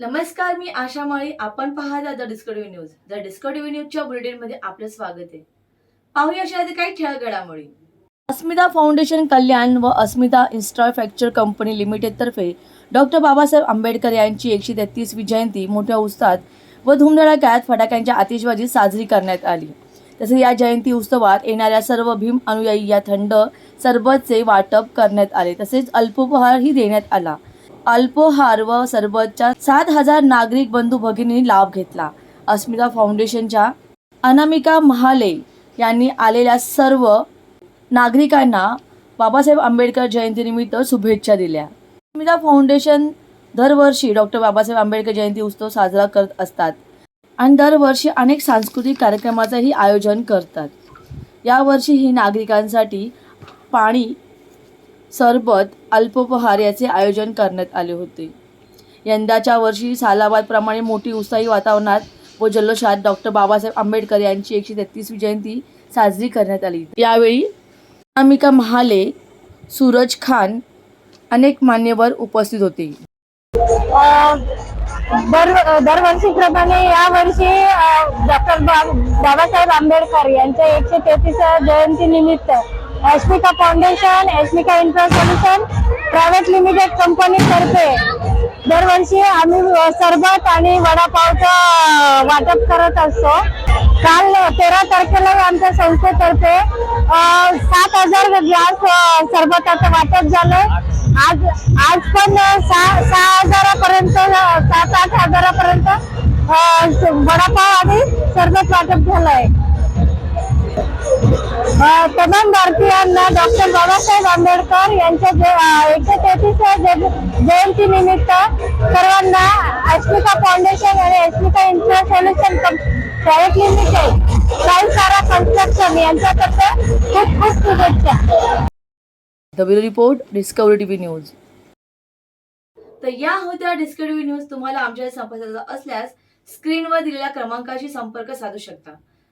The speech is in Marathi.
नमस्कार मी आशा माळी. आपण पाहता the discovery news. The discovery न्यूजच्या बुलेटिनमध्ये आपलं स्वागत आहे. पाहूया अशा काही ठळक घडामोडी अस्मिता फाउंडेशन कल्याण व अस्मिता इन्फ्रास्ट्रक्चर कंपनी लिमिटेडतर्फे डॉक्टर बाबासाहेब आंबेडकर यांची एकशे तेहतीसवी जयंती मोठ्या उत्साहात व धुमधडाक्यात फटाक्यांच्या आतिषबाजीत साजरी करण्यात आली. तसेच या जयंती उत्सवात येणाऱ्या सर्व भीम अनुयायी या थंड सरबतचे वाटप करण्यात आले. तसेच अल्पोपहारही देण्यात आला. अल्पोहार व सरबतच्या सात हजार नागरिक बंधू भगिनींनी लाभ घेतला. अस्मिता फाउंडेशनच्या अनामिका महाले यांनी आलेल्या सर्व नागरिकांना बाबासाहेब आंबेडकर जयंतीनिमित्त शुभेच्छा दिल्या. अस्मिता फाउंडेशन दरवर्षी डॉक्टर बाबासाहेब आंबेडकर जयंती उत्सव साजरा करत असतात आणि दरवर्षी अनेक सांस्कृतिक कार्यक्रमाचंही आयोजन करतात. यावर्षी ही नागरिकांसाठी पाणी सरबत अल्पोपहार याचे आयोजन करण्यात आले होते. यंदाच्या वर्षी सालाबादप्रमाणे मोठी उत्साही वातावरणात व जल्लोषात डॉक्टर बाबासाहेब आंबेडकर यांची एकशे तेहतीसवी जयंती साजरी करण्यात आली. यावेळी अमिका महाले सूरज खान अनेक मान्यवर उपस्थित होते. दर दरवर्षीप्रमाणे यावर्षी डॉक्टर बाबासाहेब आंबेडकर यांच्या एकशे तेहतीस जयंती निमित्त Esmika foundation Esmika infra solution private limited company तर्फे दरवर्षी आम्ही सरबत आणि वडापावचं वाटप करत असतो. काल तेरा तारखेला आमच्या संस्थेतर्फे सात हजार ग्लास सरबताचं वाटप झालं आज आज पण सहा सहा हजारापर्यंत सात आठ हजारापर्यंत स- वडापाव आणि सरबत वाटप झालंय. आहे तमाम भारतीयांना डॉक्टर बाबासाहेब आंबेडकर यांच्या जे- एकशे तेहतीस जयंती निमित्त सर्वांना अस्मिता फाउंडेशन आणि Asmita solution private limited Sai Sara construction यांच्यातर्फे खूप खूप शुभेच्छा. Bureau report discovery TV news तर या होत्या डिस्कवरी न्यूज तुम्हाला आमच्या संपर्काचा असल्यास स्क्रीनवर दिलेल्या क्रमांकाशी संपर्क साधू शकता.